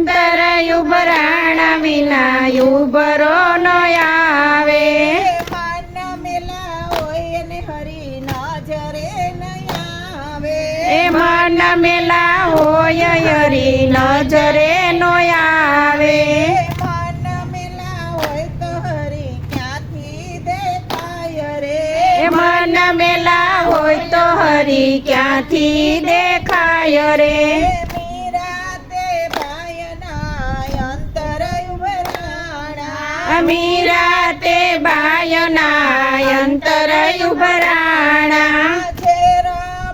અંતર ઉભરાણા વિના યુભરો નો આવે મન મેલા હોય ને હરી નજરે નહીં આવે મન મેલા હોય હરી નજરે નો આવે મન મેલા હોય તો હરી ક્યાંથી દેખાય રે? ઉભરાણા મીરા તે બાયના અંતરયુ ઉભરાણા ઝેર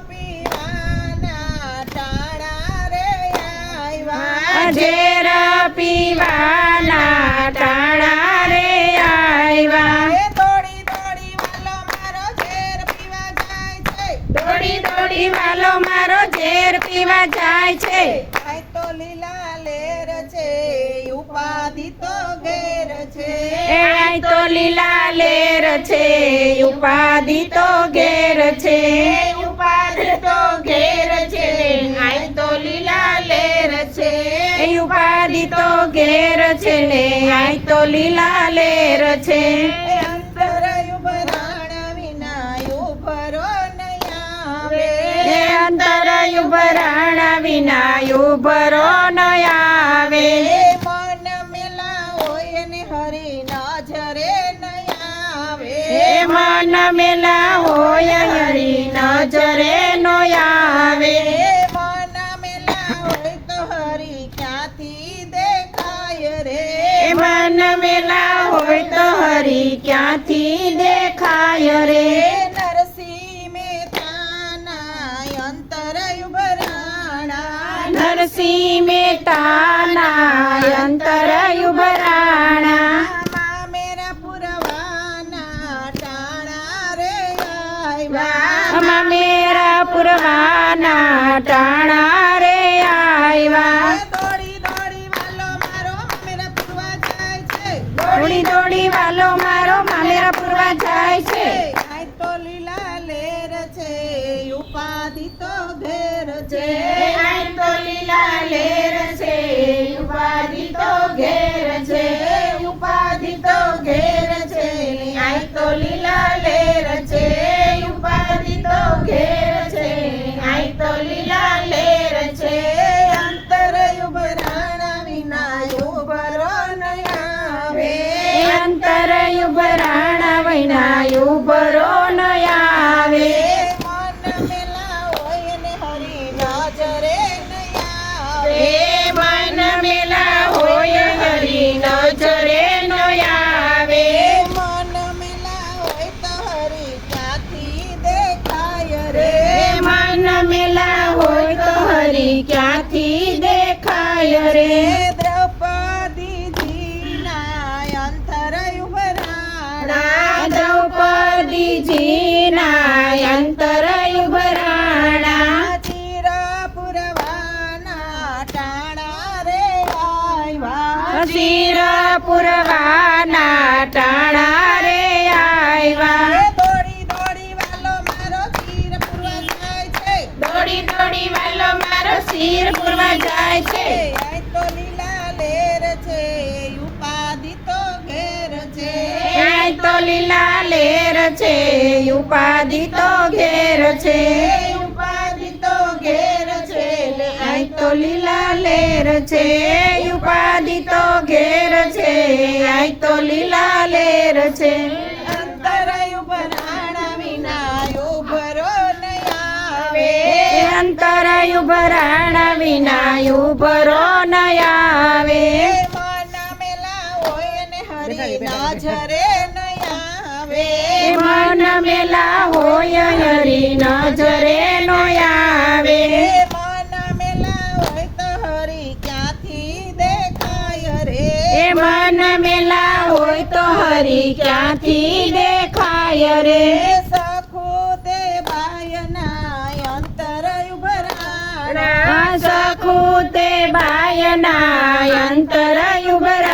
પીવાના ટાણા રે આવ્યા ઝેર પીવાના ટાણા રે આવ્યા એ દોડી દોડી વાલો મારો ઝેર પીવા જાય છે. દોડી થોડી વાલો મારો ઝેર પીવા જાય છે. તો લીલા લેર છે ઉપાધિ તો ઘેર છે. ઉપાધિ તો ઘેર છે આય તો લીલા લેર છે. ઉપાધિ તો ઘેર છે ને આય તો લીલા લેર છે. અંતર ઉભરાણા વિના ઉભરાણા ન હોય ને હરી નજરે નયાવે. મન મેલા હોય હરી નજરે નો આવે મન મેલા હોય તો હરી ક્યાંથી દેખાય રે? મન મેલા હોય તો હરી ક્યાંથી દેખાય રે? નરસિંહ મેતાના અંતરય ભરાણા નરસિંહ મહેતાના પુરવાના ટાણા રે આવ્યા એ મન મેલા હોય તો હરી ક્યાંથી દેખાય રે દ્રૌપદીજીના અંતર ઉભરાણા ના દ્રૌપદીજીના અંતર ઉભરાણા ચિર પુરવાના ટાણા રે આવ્યા શિર પુરવાના ટાણા છે ઉપાધિ તો ઘેર છે. ઉપાધિ તો ઘેર છે આઈ તો લીલા લેર છે. ઉપાધિ તો ઘેર છે આય તો લીલા લેર છે. અંતર ઉભરાણા વિના ઉભરો નયા આવે. એ અંતર વિના ઉભરો ન આવે. મન મેલા હોય ને હરી ના આવે. મન મેલા હોય હરી નજરે નો આવે. મન મેલા હોય તો હરી ક્યાંથી દેખાય રે? એ મન મેલા હોય તો હરી ક્યાંથી દેખાય રે? સખુ તે બાયના અંતર ઉભરાણા. સખુ તે બાયના અંતર ઉભરાણા.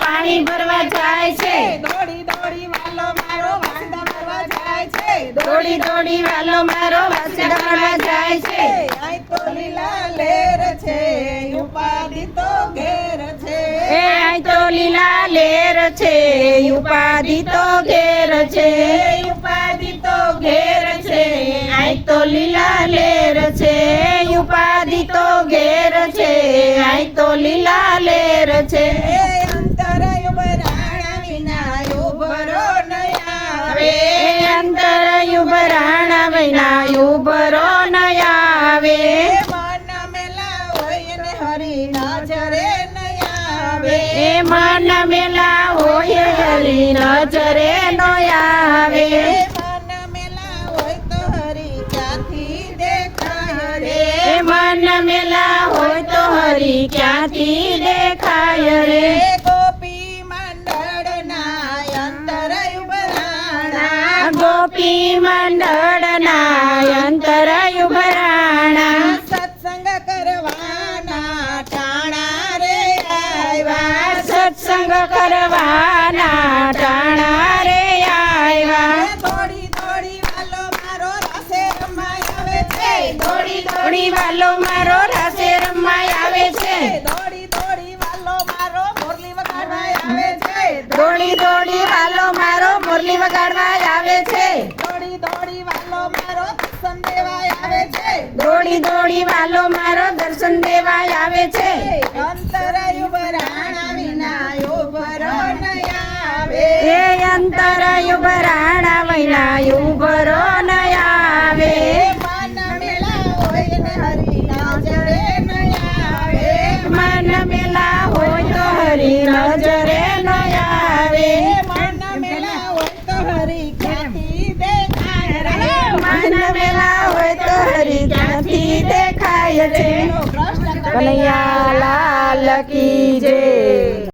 પાણી ભરવા જાય છે. દોડી દોડી વાલો મારો વાંદા ભરવા જાય છે. દોડી દોડી વાલો મારો વાંદા ભરવા જાય છે. આઈ તો લીલા લેર છે ઉપાધિ તો ઘેર છે. એ આય તો લીલા લેર છે ઉપાધિ તો ઘેર છે. ઉપાધિ તો ઘેર છે. આય તો લીલા લેર લેર છે. અંતર ઉભરાણા વિના ઉભરો નયા હવે અંતર યુબરાણા વિના યુબરો નયા આવે મન મેલા હોય ને હરી નજરે નયા આવે એ મન મેલા હોય હરી નજરે નો આવે હરી ક્યાંથી દેખાય રે? ગોપી મંડળના અંતર ભરાણા ગોપી મંડળના અંતર ભરાણા સત્સંગ કરવાના ટાણા રે આવ્યા. સત્સંગ કરવાના દોડી દોડી વાલો મારો મુરલી વગાડવા આવે છે. દોડી દોડી વાલો મારો દર્શન દેવાય આવે છે. દોડી દોડી વાલો મારો દર્શન દેવા આવે છે. અંતરાયુ બરાણા વિનાયો ઉભરો આવે. એ અંતર યુબરાણા વિનાયો યુબરો કનૈયા લાલ કી જય.